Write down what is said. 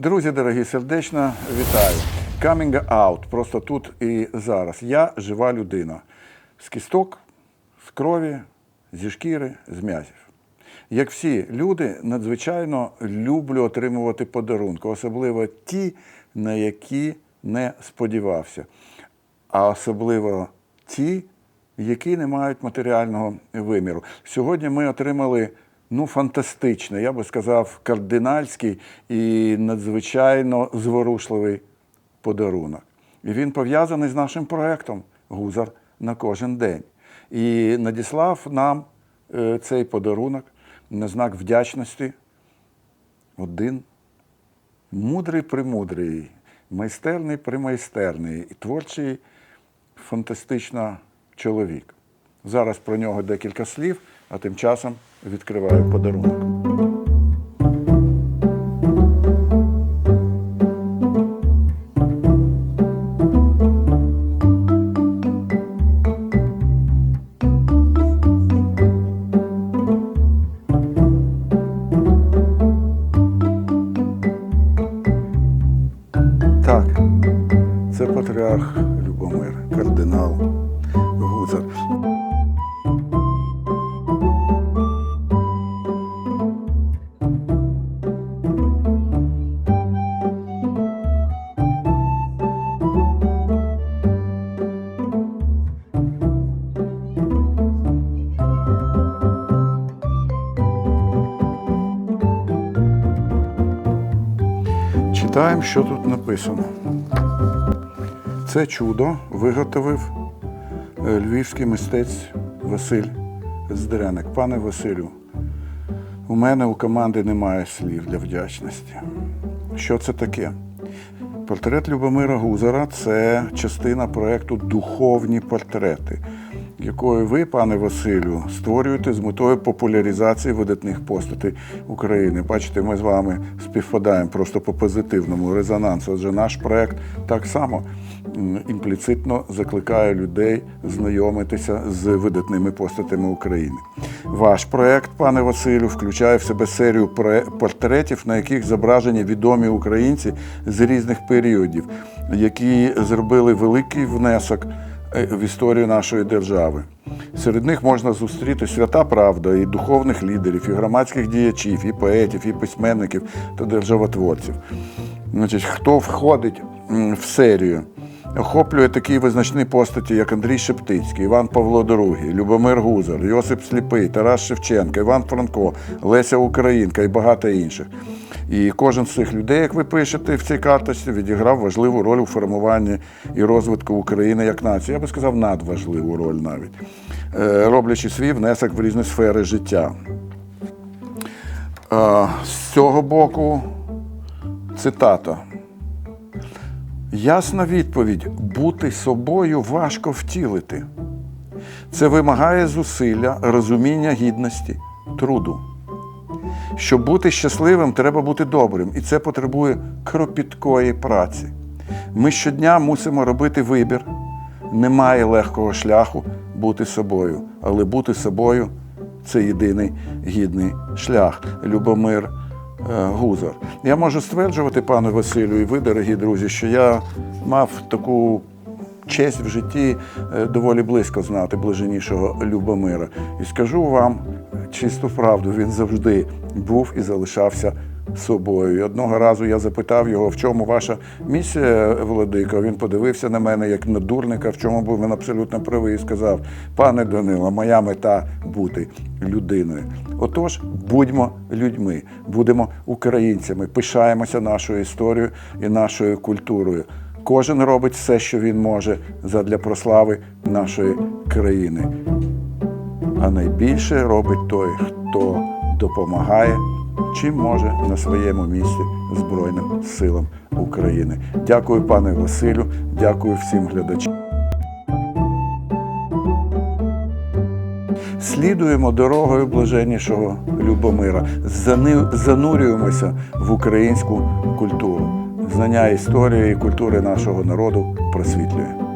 Друзі, дорогі, сердечно вітаю. Coming out просто тут і зараз. Я жива людина з кісток, з крові, зі шкіри, з м'язів. Як всі люди, надзвичайно люблю отримувати подарунки, особливо ті, на які не сподівався, а особливо ті, які не мають матеріального виміру. Сьогодні ми отримали ну, фантастичний, я би сказав, кардинальський і надзвичайно зворушливий подарунок. І він пов'язаний з нашим проектом Гузар на кожен день. І надіслав нам е, цей подарунок на знак вдячності один мудрий примудрий, майстерний примайстерний і творчий фантастично чоловік. Зараз про нього декілька слів, а тим часом відкриваю подарунок. Так, це патріарх Любомир, кардинал Гузар. Читаємо, що тут написано. Це чудо виготовив е, львівський мистець Василь Здреник. Пане Василю, у мене у команди немає слів для вдячності. Що це таке? Портрет Любомира Гузара це частина проєкту Духовні портрети, якою ви, пане Василю, створюєте з метою популяризації видатних постатей України. Бачите, ми з вами співпадаємо просто по позитивному резонансу. Адже наш проєкт так само імпліцитно закликає людей знайомитися з видатними постатями України. Ваш проєкт, пане Василю, включає в себе серію портретів, на яких зображені відомі українці з різних періодів, які зробили великий внесок в історію нашої держави. Серед них можна зустріти свята правда і духовних лідерів, і громадських діячів, і поетів, і письменників та державотворців. Значить, хто входить в серію? Охоплює такі визначні постаті, як Андрій Шептицький, Іван Павло II, Любомир Гузар, Йосип Сліпий, Тарас Шевченко, Іван Франко, Леся Українка і багато інших. І кожен з цих людей, як ви пишете в цій карточці, відіграв важливу роль у формуванні і розвитку України як нації. Я би сказав, надважливу роль навіть, е, роблячи свій внесок в різні сфери життя. Е, З цього боку цитата. Ясна відповідь бути собою важко втілити. Це вимагає зусилля, розуміння гідності, труду. Щоб бути щасливим, треба бути добрим, і це потребує кропіткої праці. Ми щодня мусимо робити вибір. Немає легкого шляху бути собою, але бути собою це єдиний гідний шлях. Любомир е, Гузар. Я можу стверджувати, пане Василю, і ви, дорогі друзі, що я мав таку честь в житті е, доволі близько знати блаженнішого Любомира. І скажу вам чисту правду, він завжди був і залишався собою. І одного разу я запитав його, в чому ваша місія, Володико. Він подивився на мене як на дурника, в чому був він абсолютно правий, і сказав: пане Данило, моя мета бути людиною. Отож, будьмо людьми, будемо українцями, пишаємося нашою історією і нашою культурою. Кожен робить все, що він може задля прослави нашої країни. А найбільше робить той, хто допомагає, чим може на своєму місці Збройним силам України. Дякую, пане Василю, дякую всім глядачам. Слідуємо дорогою блаженнішого Любомира, занурюємося в українську культуру. Знання історії і культури нашого народу просвітлює.